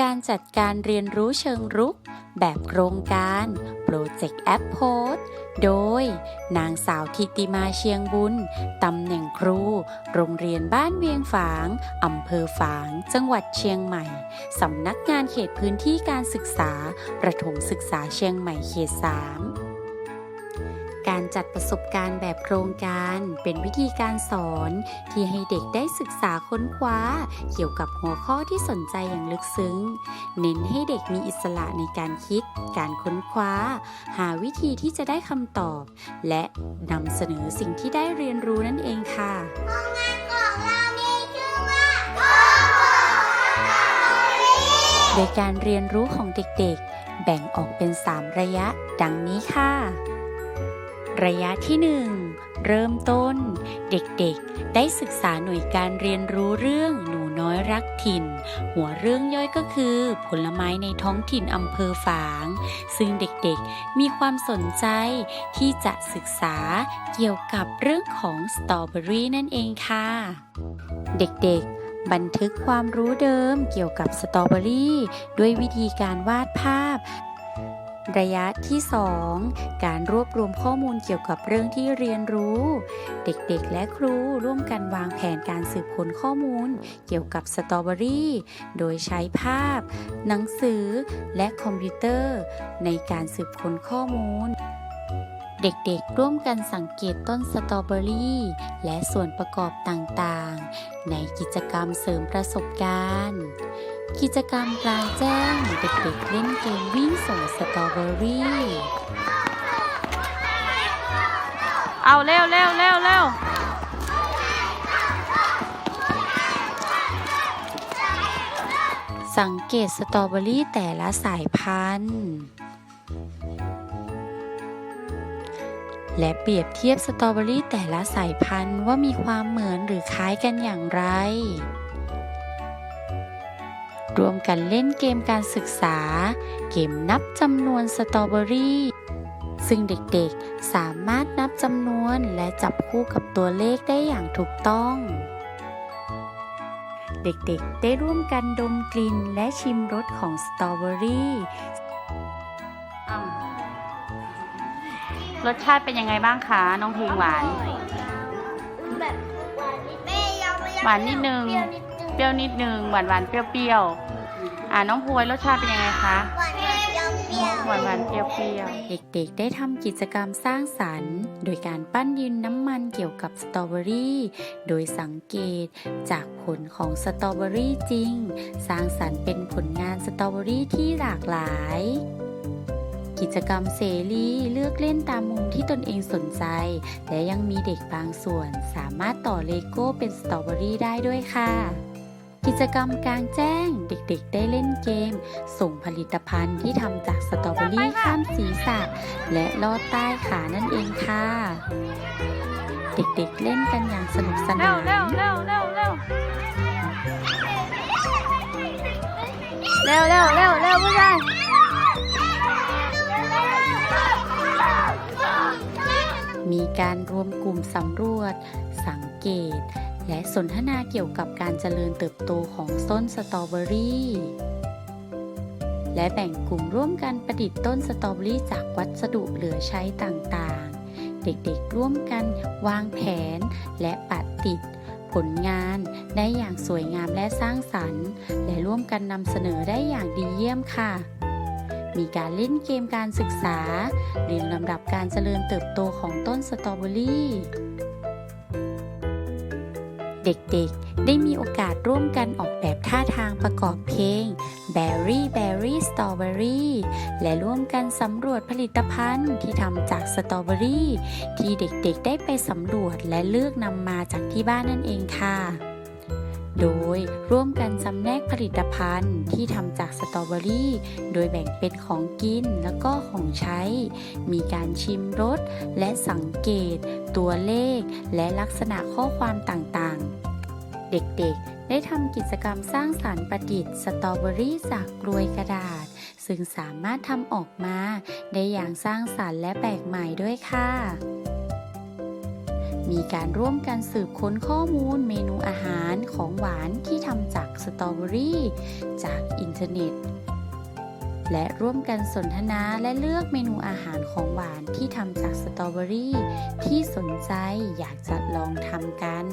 การจัดการเรียนรู้เชิงรุก แบบโครงการโปรเจกต์แอปโพสโดย นางสาวทิติมาเชียงบุญ ตำแหน่งครู โรงเรียนบ้านเวียงฝาง อำเภอฝาง จังหวัดเชียงใหม่ สำนักงานเขตพื้นที่การศึกษา ประถมศึกษาเชียงใหม่เขต3าม จัดประสบการณ์แบบโครงการ เป็นวิธีการสอนที่ให้เด็กได้ศึกษาค้นคว้า เกี่ยวกับหัวข้อที่สนใจอย่างลึกซึ้ง เน้นให้เด็กมีอิสระในการคิด การค้นคว้า หาวิธีที่จะได้คำตอบ และนำเสนอสิ่งที่ได้เรียนรู้นั่นเองค่ะของเรามีชื่อว่าโดยการเรียนรู้ของเด็กๆ แบ่งออกเป็น 3 ระยะ ดังนี้ค่ะ ระยะที่ 1 เริ่มต้น เด็กๆ ได้ศึกษาหน่วยการเรียนรู้เรื่องหนูน้อยรักถิ่น หัวเรื่องย่อยก็คือ ผลไม้ในท้องถิ่นอำเภอฝาง ซึ่งเด็กๆ มีความสนใจที่จะศึกษาเกี่ยวกับเรื่องของสตรอเบอรี่นั่นเองค่ะ เด็กๆบันทึกความรู้เดิมเกี่ยวกับสตรอเบอรี่ ด้วยวิธีการวาดภาพ ระยะที่ 2 การรวบรวมข้อมูลเกี่ยวกับเรื่องที่เรียนรู้ เด็กๆ และครูร่วมกันวางแผนการสืบค้นข้อมูล เกี่ยวกับสตรอเบอรี่ โดยใช้ภาพ หนังสือ และคอมพิวเตอร์ ในการสืบค้นข้อมูลเด็กๆ ร่วมกันสังเกตต้นสตรอเบอรี่ และส่วนประกอบต่างๆ ในกิจกรรมเสริมประสบการณ์ กิจกรรมกลางแจ้งเด็กๆเล่นเกมวิ่งส่งสตรอเบอรี่ เอาเร็วเร็วเร็วเร็วสังเกตสตรอเบอรี่แต่ละสายพันธุ์ และเปรียบเทียบสตรอเบอรี่แต่ละสายพันธุ์ว่ามีความเหมือนหรือคล้ายกันอย่างไร รวมกันเล่นเกมการศึกษา เกมนับจำนวนสตรอเบอรี่ซึ่งเด็กๆ สามารถนับจำนวนและจับคู่กับตัวเลขได้อย่างถูกต้อง เด็กๆ ได้ร่วมกันดมกลิ่นและชิมรสของสตรอเบอรี่อ้าวรสชาติเป็นยังไงบ้างคะ น้องเพลงหวานแบบหวานนิดไม่ยังไม่ยังหวานนิดนึง เปรี้ยวนิดนึงเปรี้ยวนิดนึงหวานหวานๆเปรี้ยวเปรี้ยวๆอ่าน้องพวยรสชาติเป็นยังไงคะหวานเปรี้ยวเปรี้ยวหวานหวานๆเปรี้ยวเปรี้ยวเด็กๆ ได้ทำกิจกรรมสร้างสรรค์ โดยการปั้นดินน้ำมันเกี่ยวกับสตรอเบอรี่ โดยสังเกตจากผลของสตรอเบอรี่จริง สร้างสรรค์เป็นผลงานสตรอเบอรี่ที่หลากหลายกิจกรรมเสรีเลือกเล่นตามมุมที่ตนเองสนใจ และยังมีเด็กบางส่วนสามารถต่อเลโก้เป็นสตรอเบอรี่ได้ด้วยค่ะ กิจกรรมกลางแจ้งเด็กๆ ได้เล่นเกม ส่งผลิตภัณฑ์ที่ทำจากสตรอเบอรี่ข้ามศีรษะ และลอดใต้ขานั่นเองค่ะ เด็กๆเล่นกันอย่างสนุกสๆเร็นาวเร็วนเร็วเร็วเร็วเร็วเร็วเร็วเร็วผู้ชายมีการรวมกลุ่มสำรวจ สังเกต และสนทนาเกี่ยวกับการเจริญเติบโตของต้นสตรอเบอรี่ และแบ่งกลุ่มร่วมกันประดิษฐ์ต้นสตรอเบอรี่จากวัสดุเหลือใช้ต่างๆ เด็กๆร่วมกันวางแผนและปัดติดผลงานได้อย่างสวยงามและสร้างสรรค์ และร่วมกันนำเสนอได้อย่างดีเยี่ยมค่ะ มีการเล่นเกมการศึกษา เรียงลำดับการเจริญเติบโตของต้นสตรอเบอรี่ เด็กๆ ได้มีโอกาสร่วมกันออกแบบท่าทางประกอบเพลง Berry Berry Strawberry และร่วมกันสำรวจผลิตภัณฑ์ที่ทำจากสตรอเบอรี่ที่เด็กๆ ได้ไปสำรวจและเลือกนำมาจากที่บ้านนั่นเองค่ะ โดยร่วมกันจำแนกผลิตภัณฑ์ที่ทำจากสตรอเบอรี่ โดยแบ่งเป็นของกินแล้วก็ของใช้ มีการชิมรสและสังเกต ตัวเลข และลักษณะข้อความต่างๆ เด็กๆ ได้ทำกิจกรรมสร้างสารรค์ประดิษฐ์สตรอเบอรี่จากกลวยกระดาษ ซึ่งสามารถทำออกมา ได้อย่างสร้างสารรค์และแปลกใหม่ด้วยค่ะ มีการร่วมกันสืบค้นข้อมูลเมนูอาหารของหวานที่ทำจากสตรอเบอรี่ จากอินเทอร์เน็ตและร่วมกันสนทนาและเลือกเมนูอาหารของหวานที่ทำจากสตรอเบอรี่ ที่สนใจอยากจะลองทำกัน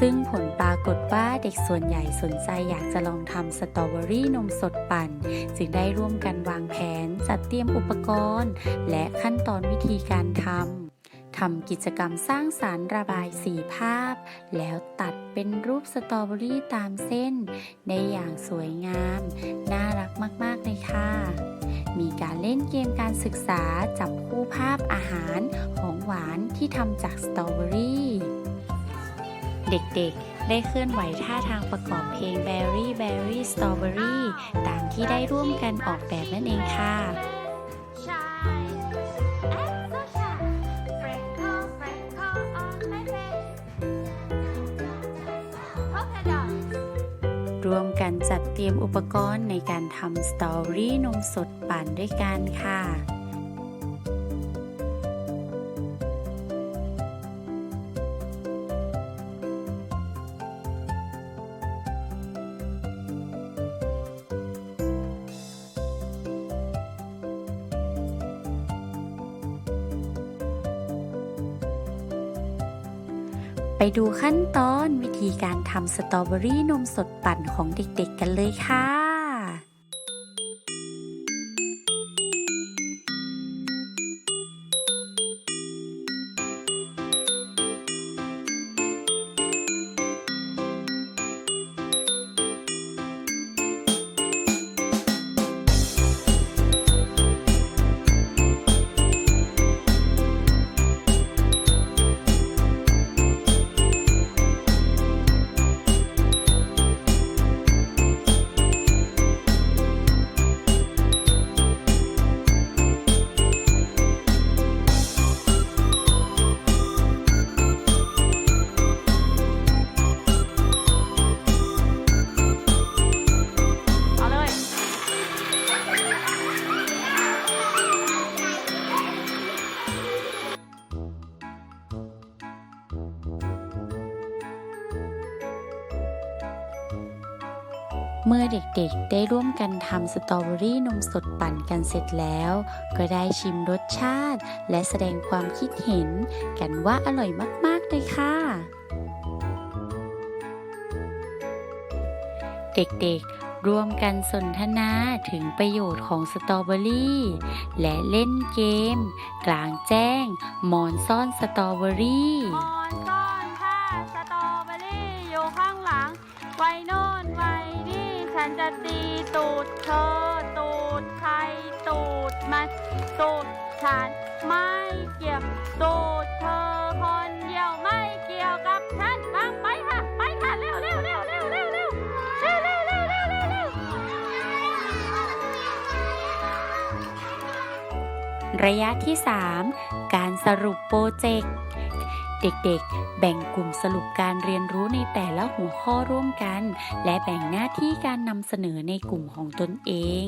ซึ่งผลปรากฏว่าเด็กส่วนใหญ่สนใจอยากจะลองทำสตรอเบอรี่นมสดปั่น จึงได้ร่วมกันวางแผนจัดเตรียมอุปกรณ์ และขั้นตอนวิธีการทำทำกิจกรรมสร้างสารรค์ระบายสีภาพ แล้วตัดเป็นรูปสตรอเบอรี่ตามเส้นได้อย่างสวยงาม น่ารักมาก ๆ เลยค่ะ มีการเล่นเกมการศึกษาจับคู่ภาพอาหารของหวานที่ทำจากสตรอเบอรี่ เด็กๆ ได้เคลื่อนไหวท่าทางประกอบเพลง Berry Berry Strawberry ตามที่ได้ร่วมกันออกแบบนั่นเองค่ะ รวมกันจัดเตรียมอุปกรณ์ในการทำสตอรี่นมสดปั่นด้วยกันค่ะ ไปดูขั้นตอนวิธีการทำสตรอเบอรี่นมสดปั่นของเด็กๆกันเลยค่ะ เมื่อเด็กๆได้ร่วมกันทำสตรอเบอรี่นมสดปั่นกันเสร็จแล้ว ก็ได้ชิมรสชาติ และแสดงความคิดเห็นกันว่าอร่อยมากๆเลยค่ะเด็กๆ ร่วมกันสนทนาถึงประโยชน์ของสตรอเบอรี่ และเล่นเกม กลางแจ้งหมอนซ่อนสตรอเบอรี่ ธอตูดใครตูดมันตูดฉันไม่เกี่ยวตูดเธอคนเดียวไม่เกี่ยวกับฉันฟังไปค่ะไปค่ะเร็วเร็วเร็วเร็วเร็วเร็วเร็วเร็วเร็วเร็วเร็วเร็วระยะที่ 3 การสรุปโปรเจกต์ เด็กๆ แบ่งกลุ่มสรุปการเรียนรู้ในแต่ละหัวข้อร่วมกัน และแบ่งหน้าที่การนำเสนอในกลุ่มของตนเอง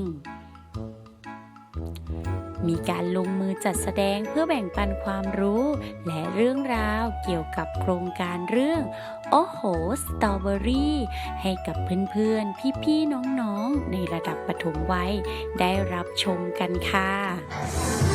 มีการลงมือจัดแสดงเพื่อแบ่งปันความรู้ และเรื่องราวเกี่ยวกับโครงการเรื่อง โอ้โห สตรอเบอรี่ ให้กับเพื่อนๆ พี่ๆ น้องๆ ในระดับปฐมวัยได้รับชมกันค่ะ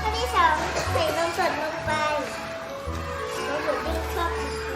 ข้อที่สองใส่นมสดลงไปนมสดที่ชอบ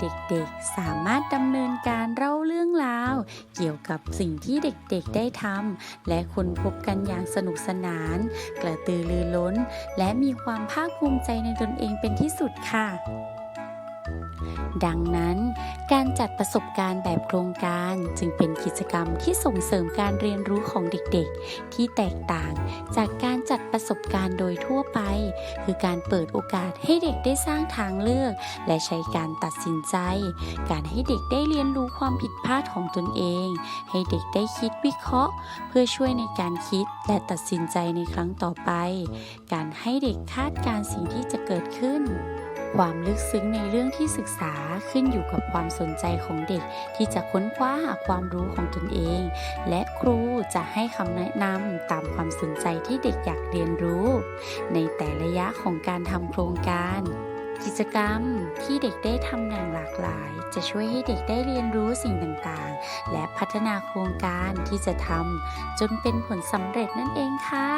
เด็กๆ สามารถดำเนินการเล่าเรื่องราว เกี่ยวกับสิ่งที่เด็กๆได้ทำและค้นพบกันอย่างสนุกสนาน กระตือรือร้น และมีความภาคภูมิใจในตนเองเป็นที่สุดค่ะ ดังนั้นการจัดประสบการณ์แบบโครงการจึงเป็นกิจกรรมที่ส่งเสริมการเรียนรู้ของเด็กๆ ที่แตกต่างจากการจัดประสบการณ์โดยทั่วไป คือการเปิดโอกาสให้เด็กได้สร้างทางเลือก และใช้การตัดสินใจ การให้เด็กได้เรียนรู้ความผิดพลาดของตนเอง ให้เด็กได้คิดวิเคราะห์ เพื่อช่วยในการคิดและตัดสินใจในครั้งต่อไป การให้เด็กคาดการณ์สิ่งที่จะเกิดขึ้น ความลึกซึ้งในเรื่องที่ศึกษาขึ้นอยู่กับความสนใจของเด็ก ที่จะค้นคว้าหาความรู้ของตนเอง และครูจะให้คำแนะนำตามความสนใจที่เด็กอยากเรียนรู้ ในแต่ระยะของการทำโครงการ กิจกรรมที่เด็กได้ทำอย่างหลากหลาย จะช่วยให้เด็กได้เรียนรู้สิ่งต่างๆ และพัฒนาโครงการที่จะทำจนเป็นผลสำเร็จนั่นเองค่ะ